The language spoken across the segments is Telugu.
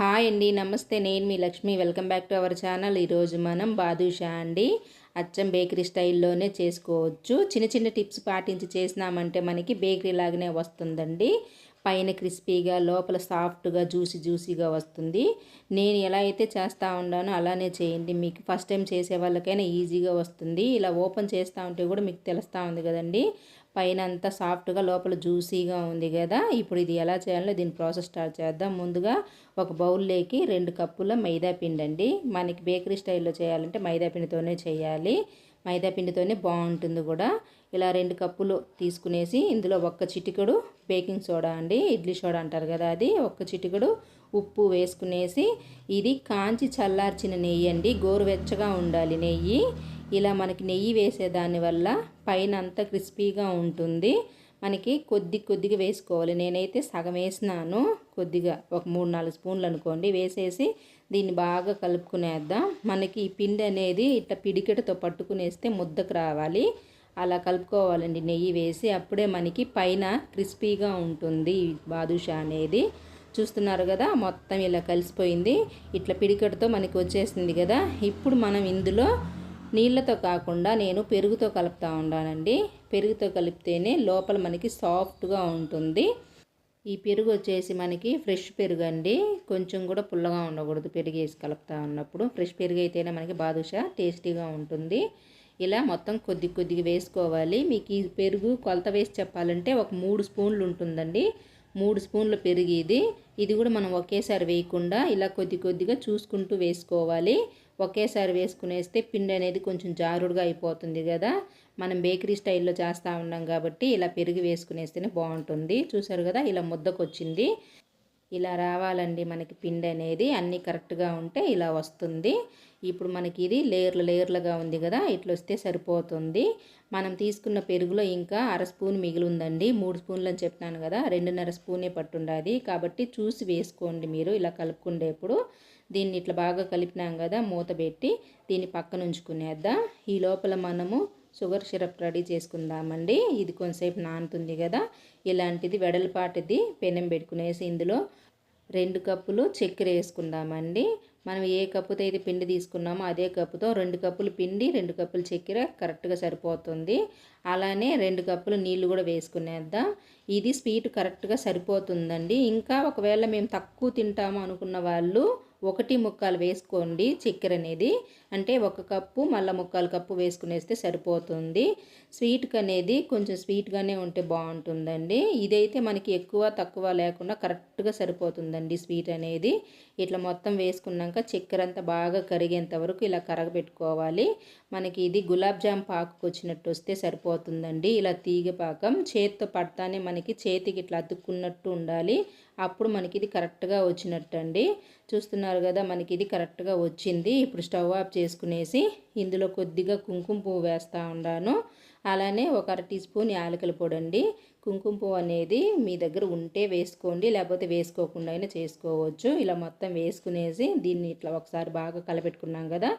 హాయ్ అండి నమస్తే. నేను మీ Lakshmi. Welcome back to our channel. ఈరోజు మనం బాదుషా అండి అచ్చం బేకరీ స్టైల్లోనే చేసుకోవచ్చు. చిన్న చిన్న టిప్స్ పాటించి చేసినామంటే మనకి బేకరీ లాగానే వస్తుందండి. పైన క్రిస్పీగా లోపల సాఫ్ట్గా జ్యూసీ జ్యూసీగా వస్తుంది. నేను ఎలా అయితే చేస్తూ ఉన్నానో అలానే చేయండి. మీకు ఫస్ట్ టైం చేసే వాళ్ళకైనా ఈజీగా వస్తుంది. ఇలా ఓపెన్ చేస్తూ ఉంటే కూడా మీకు తెలుస్తూ ఉంది కదండి. పైన అంతా సాఫ్ట్గా లోపల జ్యూసీగా ఉంది కదా ఇప్పుడు ఇది ఎలా చేయాలో దీని ప్రాసెస్ స్టార్ట్ చేద్దాం. ముందుగా ఒక బౌల్లోకి రెండు కప్పుల మైదా పిండి అండి మనకి బేకరీ స్టైల్లో చేయాలంటే మైదా పిండితోనే చేయాలి. మైదా పిండితోనే బాగుంటుంది కూడా. ఇలా రెండు కప్పులు తీసుకునేసి ఇందులో ఒక్క చిటికడు బేకింగ్ సోడా అండి ఇడ్లీ సోడా అంటారు కదా అది. ఒక్క చిటికెడు ఉప్పు వేసుకునేసి ఇది కాంచి చల్లార్చిన నెయ్యి అండి గోరువెచ్చగా ఉండాలి నెయ్యి. ఇలా మనకి నెయ్యి వేసే దానివల్ల పైన అంతా క్రిస్పీగా ఉంటుంది. మనకి కొద్ది కొద్దిగా వేసుకోవాలి. నేనైతే సగం వేసినాను. కొద్దిగా ఒక మూడు నాలుగు స్పూన్లు అనుకోండి. వేసేసి దీన్ని బాగా కలుపుకునేద్దాం. మనకి ఈ పిండి అనేది ఇట్లా పిడికెటతో పట్టుకునేస్తే ముద్దకు రావాలి. అలా కలుపుకోవాలండి. నెయ్యి వేసి అప్పుడే మనకి పైన క్రిస్పీగా ఉంటుంది బాదుషా అనేది. చూస్తున్నారు కదా మొత్తం ఇలా కలిసిపోయింది. ఇట్లా పిడికెటతో మనకి వచ్చేసింది కదా. ఇప్పుడు మనం ఇందులో నీళ్ళతో కాకుండా నేను పెరుగుతో కలుపుతూ ఉన్నానండి పెరుగుతో కలిపితేనే లోపల మనకి సాఫ్ట్గా ఉంటుంది. ఈ పెరుగు వచ్చేసి మనకి ఫ్రెష్ పెరుగు అండి కొంచెం కూడా పుల్లగా ఉండకూడదు పెరుగు వేసి కలుపుతూ ఉన్నప్పుడు. ఫ్రెష్ పెరుగు అయితేనే మనకి బాదుషా టేస్టీగా ఉంటుంది. ఇలా మొత్తం కొద్ది కొద్దిగా వేసుకోవాలి. మీకు ఈ పెరుగు కొలత వేసి చెప్పాలంటే ఒక మూడు స్పూన్లు ఉంటుందండి. మూడు స్పూన్లు పెరిగి ఇది. ఇది కూడా మనం ఒకేసారి వేయకుండా ఇలా కొద్ది కొద్దిగా చూసుకుంటూ వేసుకోవాలి. ఒకేసారి వేసుకునేస్తే పిండి అనేది కొంచెం జారుడుగా అయిపోతుంది కదా. మనం బేకరీ స్టైల్లో చేస్తూ ఉన్నాం కాబట్టి ఇలా పెరిగి వేసుకునేస్తేనే బాగుంటుంది. చూసారు కదా ఇలా ముద్దకొచ్చింది. ఇలా రావాలండి మనకి పిండి అనేది అన్నీ కరెక్ట్గా ఉంటే ఇలా వస్తుంది. ఇప్పుడు మనకి ఇది లేయర్లు లేయర్లుగా ఉంది కదా ఇట్లా వస్తే సరిపోతుంది. మనం తీసుకున్న పెరుగులో ఇంకా అర స్పూన్ మిగిలి ఉందండి మూడు స్పూన్లు అని చెప్పినాను కదా రెండున్నర స్పూనే పట్టుండాది. కాబట్టి చూసి వేసుకోండి మీరు ఇలా కలుపుకుండేప్పుడు. దీన్ని ఇట్లా బాగా కలిపినాం కదా మూత పెట్టి దీన్ని పక్కన ఉంచుకునేద్దాం. ఈ లోపల మనము షుగర్ సిరప్ రెడీ చేసుకుందామండి. ఇది కొంతసేపు నానుతుంది కదా ఇలాంటిది వెడల్పాటిది పెనం పెట్టుకునేసి ఇందులో రెండు కప్పులు చక్కెర వేసుకుందామండి. మనం ఏ కప్పుతో అయితే పిండి తీసుకున్నామో అదే కప్పుతో రెండు కప్పులు పిండి రెండు కప్పులు చక్కెర కరెక్ట్గా సరిపోతుంది. అలానే రెండు కప్పులు నీళ్ళు కూడా వేసుకునేద్దాం. ఇది స్వీట్ కరెక్ట్గా సరిపోతుందండి. ఇంకా ఒకవేళ మేము తక్కువ తింటాము అనుకున్న వాళ్ళు ఒకటి ముక్కాలు వేసుకోండి చక్కెర అనేది. అంటే ఒక కప్పు మళ్ళీ ముక్కాలు కప్పు వేసుకునేస్తే సరిపోతుంది. స్వీట్కి అనేది కొంచెం స్వీట్గానే ఉంటే బాగుంటుందండి. ఇదైతే మనకి ఎక్కువ తక్కువ లేకుండా కరెక్ట్గా సరిపోతుందండి స్వీట్ అనేది. ఇట్లా మొత్తం వేసుకున్నాక చక్కెర అంతా బాగా కరిగేంత వరకు ఇలా కరగబెట్టుకోవాలి. మనకి ఇది గులాబ్ జామ్ పాకుకు వచ్చినట్టు వస్తే సరిపోతుందండి. ఇలా తీగ పాకం చేతితో పడతానే మనకి చేతికి ఇట్లా అతుక్కున్నట్టు ఉండాలి. అప్పుడు మనకి ఇది కరెక్ట్గా వచ్చినట్టు అండి చూస్తున్నారు కదా మనకి ఇది కరెక్ట్గా వచ్చింది. ఇప్పుడు స్టవ్ ఆఫ్ చేసుకునేసి ఇందులో కొద్దిగా కుంకుమ పువ్వు వేస్తూ ఉన్నాను అలానే ఒక అర టీ స్పూన్ యాలకల పొడి అండి. కుంకుమ పువ్వు అనేది మీ దగ్గర ఉంటే వేసుకోండి లేకపోతే వేసుకోకుండా అయినా చేసుకోవచ్చు. ఇలా మొత్తం వేసుకునేసి దీన్ని ఇట్లా ఒకసారి బాగా కలపెట్టుకున్నాం కదా.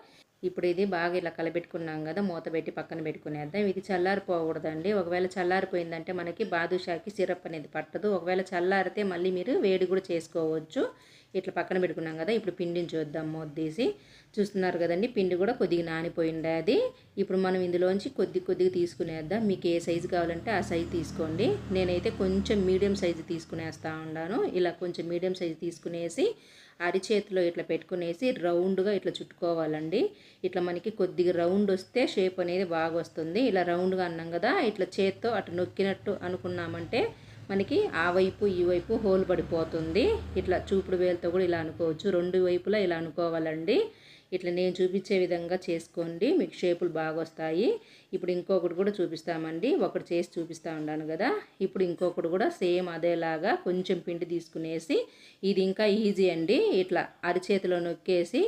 ఇప్పుడు ఇది బాగా ఇలా కలబెట్టుకున్నాం కదా మూత పెట్టి పక్కన పెట్టుకునేద్దాం. ఇది చల్లారిపోకూడదండి. ఒకవేళ చల్లారిపోయిందంటే మనకి బాదుషాకి సిరప్ అనేది పట్టదు. ఒకవేళ చల్లారితే మళ్ళీ మీరు వేడి కూడా చేసుకోవచ్చు. ఇట్లా పక్కన పెట్టుకున్నాం కదా ఇప్పుడు పిండిని చూద్దాం మొద్దేసి. చూస్తున్నారు కదండి పిండి కూడా కొద్దిగా నానిపోయింది అది. ఇప్పుడు మనం ఇందులోంచి కొద్ది కొద్దిగా తీసుకునేద్దాం. మీకు ఏ సైజు కావాలంటే ఆ సైజు తీసుకోండి. నేనైతే కొంచెం మీడియం సైజు తీసుకునేస్తా ఉన్నాను ఇలా కొంచెం మీడియం సైజు తీసుకునేసి అరిచేతిలో ఇట్లా పెట్టుకునేసి రౌండ్గా ఇట్లా చుట్టుకోవాలండి. ఇట్లా మనకి కొద్దిగా రౌండ్ వస్తే షేప్ అనేది బాగా వస్తుంది. ఇలా రౌండ్గా అన్నాం కదా ఇట్లా చేత్తో అటు నొక్కినట్టు అనుకున్నామంటే మనకి ఆ వైపు ఈ వైపు హోల్ పడిపోతుంది. ఇట్లా చూపుడు వేలతో కూడా ఇలా అనుకోవచ్చు. రెండు వైపులా ఇలా అనుకోవాలండి. ఇట్లా నేను చూపించే విధంగా చేసుకోండి. మీకు షేపులు బాగా వస్తాయి. ఇప్పుడు ఇంకొకటి కూడా చూపిస్తామండి. ఒకటి చేసి చూపిస్తూ ఉన్నాను కదా. ఇప్పుడు ఇంకొకటి కూడా సేమ్ అదేలాగా కొంచెం పిండి తీసుకునేసి ఇది ఇంకా ఈజీ అండి. ఇట్లా అరిచేతిలో నొక్కేసి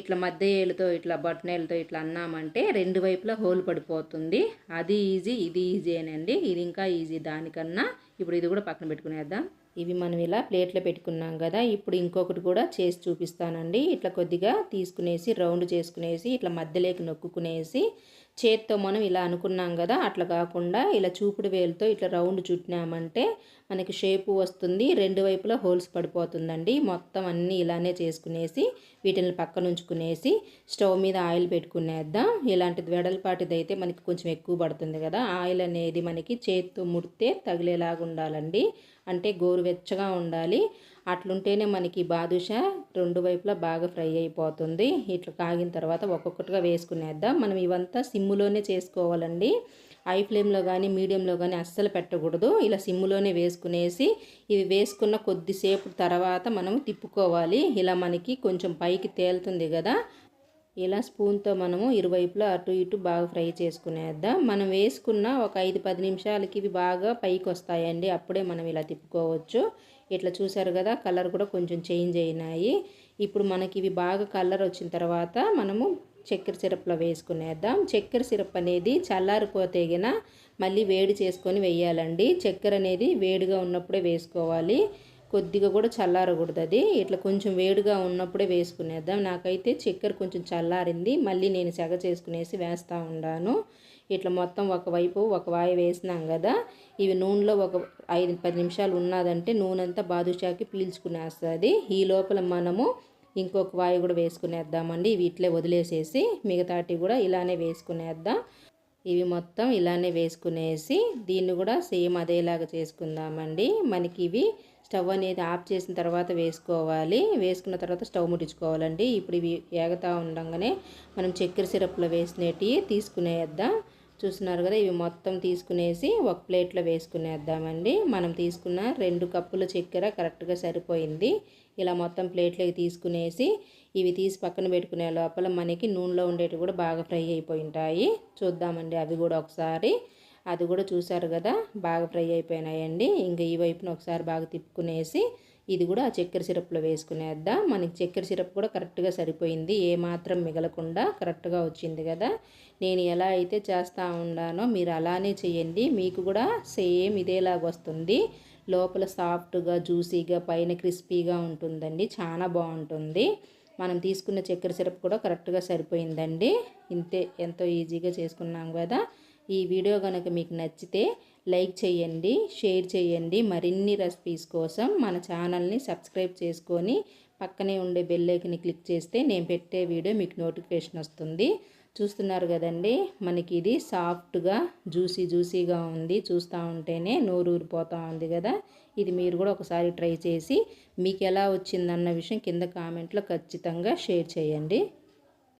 ఇట్లా మధ్య ఏళ్ళతో ఇట్లా బట్టనేలతో ఇట్లా అన్నామంటే రెండు వైపులా హోల్ పడిపోతుంది. అది ఈజీ ఇది ఈజీ అండి ఇది ఇంకా ఈజీ దానికన్నా. ఇప్పుడు ఇది కూడా పక్కన పెట్టుకునేద్దాం. ఇవి మనం ఇలా ప్లేట్లో పెట్టుకున్నాం కదా ఇప్పుడు ఇంకొకటి కూడా చేసి చూపిస్తానండి. ఇట్లా కొద్దిగా తీసుకునేసి రౌండ్ చేసుకునేసి ఇట్లా మధ్యలోకి నొక్కునేసి చేత్తో మనం ఇలా అనుకున్నాం కదా అట్లా కాకుండా ఇలా చూపుడు వేలుతో ఇట్లా రౌండ్ చుట్టినామంటే మనకి షేపు వస్తుంది రెండు వైపులా హోల్స్ పడిపోతుందండి. మొత్తం అన్నీ ఇలానే చేసుకునేసి వీటిని పక్కన ఉంచుకునేసి స్టవ్ మీద ఆయిల్ పెట్టుకునేద్దాం. ఇలాంటిది వెడల్పాటిది అయితే మనకి కొంచెం ఎక్కువ పడుతుంది కదా ఆయిల్ అనేది మనకి చేత్తో ముడితే తగిలేలాగా ఉండాలండి. అంటే గోరువెచ్చగా ఉండాలి. అట్లుంటేనే మనకి బాదుషా రెండు వైపులా బాగా ఫ్రై అయిపోతుంది. ఇట్లా కాగిన తర్వాత ఒక్కొక్కటిగా వేసుకునేద్దాం. మనం ఇవంతా సిమ్ములోనే చేసుకోవాలండి. హై ఫ్లేమ్లో కానీ మీడియంలో కానీ అస్సలు పెట్టకూడదు. ఇలా సిమ్ములోనే వేసుకునేసి ఇవి వేసుకున్న కొద్దిసేపు తర్వాత మనం తిప్పుకోవాలి. ఇలా మనకి కొంచెం పైకి తేలుతుంది కదా ఇలా స్పూన్తో మనము ఇరువైపులా అటు ఇటు బాగా ఫ్రై చేసుకునేద్దాం. మనం వేసుకున్న ఒక ఐదు పది నిమిషాలకి ఇవి బాగా పైకి వస్తాయండి అప్పుడే మనం ఇలా తిప్పుకోవచ్చు. ఇట్లా చూసారు కదా కలర్ కూడా కొంచెం చేంజ్ అయినాయి. ఇప్పుడు మనకి ఇవి బాగా కలర్ వచ్చిన తర్వాత మనము చక్కెర సిరప్లో వేసుకునేద్దాం. చక్కెర సిరప్ అనేది చల్లారిపోతే మళ్ళీ వేడి చేసుకొని వేయాలండి. చక్కెర అనేది వేడిగా ఉన్నప్పుడే వేసుకోవాలి. కొద్దిగా కూడా చల్లారకూడదు అది. ఇట్లా కొంచెం వేడిగా ఉన్నప్పుడే వేసుకునేద్దాం. నాకైతే చక్కెర కొంచెం చల్లారింది. మళ్ళీ నేను సెగ చేసుకునేసి వేస్తూ ఉన్నాను ఇట్లా మొత్తం ఒకవైపు ఒక వాయి వేసినాం కదా. ఇవి నూనెలో ఒక ఐదు పది నిమిషాలు ఉన్నదంటే నూనె అంతా బాదుషాకి పీల్చుకునేస్తుంది. ఈ లోపల మనము ఇంకొక వాయి కూడా వేసుకునేద్దామండి. ఇవి ఇట్లే వదిలేసేసి మిగతాటి కూడా ఇలానే వేసుకునేద్దాం. ఇవి మొత్తం ఇలానే వేసుకునేసి దీన్ని కూడా సేమ్ అదేలాగా చేసుకుందామండి. మనకి ఇవి స్టవ్ అనేది ఆఫ్ చేసిన తర్వాత వేసుకోవాలి. వేసుకున్న తర్వాత స్టవ్ ముట్టించుకోవాలండి. ఇప్పుడు ఇవి ఏగతా ఉండగానే మనం చక్కెర సిరప్లో వేసినవి తీసుకునేద్దాం. చూస్తున్నారు కదా ఇవి మొత్తం తీసుకునేసి ఒక ప్లేట్లో వేసుకునేద్దామండి. మనం తీసుకున్న రెండు కప్పుల చక్కెర కరెక్ట్గా సరిపోయింది. ఇలా మొత్తం ప్లేట్లోకి తీసుకునేసి ఇవి తీసి పక్కన పెట్టుకునే లోపల మనకి నూనెలో ఉండేవి కూడా బాగా ఫ్రై అయిపోయి ఉంటాయి. చూద్దామండి అవి కూడా ఒకసారి. అది కూడా చూసారు కదా బాగా ఫ్రై అయిపోయినాయండి. ఇంకా ఈ వైపున ఒకసారి బాగా తిప్పుకునేసి ఇది కూడా ఆ చక్కెర సిరప్లో వేసుకునేద్దాం. మనకి చక్కెర సిరప్ కూడా కరెక్ట్గా సరిపోయింది. ఏ మాత్రం మిగలకుండా కరెక్ట్గా వచ్చింది కదా. నేను ఎలా అయితే చేస్తూ ఉన్నానో మీరు అలానే చేయండి. మీకు కూడా సేమ్ ఇదేలాగా వస్తుంది. లోపల సాఫ్ట్గా జ్యూసీగా పైన క్రిస్పీగా ఉంటుందండి. చాలా బాగుంటుంది. మనం తీసుకున్న చక్కెర సిరప్ కూడా కరెక్ట్గా సరిపోయిందండి. ఇంతే ఎంతో ఈజీగా చేసుకున్నాం కదా. ఈ వీడియో కనుక మీకు నచ్చితే లైక్ చేయండి షేర్ చేయండి. మరిన్ని రెసిపీస్ కోసం మన ఛానల్ని సబ్స్క్రైబ్ చేసుకొని పక్కనే ఉండే బెల్లైకిని క్లిక్ చేస్తే నేను పెట్టే వీడియో మీకు నోటిఫికేషన్ వస్తుంది. చూస్తున్నారు కదండి మనకి ఇది సాఫ్ట్గా జ్యూసీ జ్యూసీగా ఉంది. చూస్తూ ఉంటేనే నోరు ఊరిపోతూ ఉంది కదా. ఇది మీరు కూడా ఒకసారి ట్రై చేసి మీకు ఎలా వచ్చిందన్న విషయం కింద కామెంట్లో ఖచ్చితంగా షేర్ చేయండి.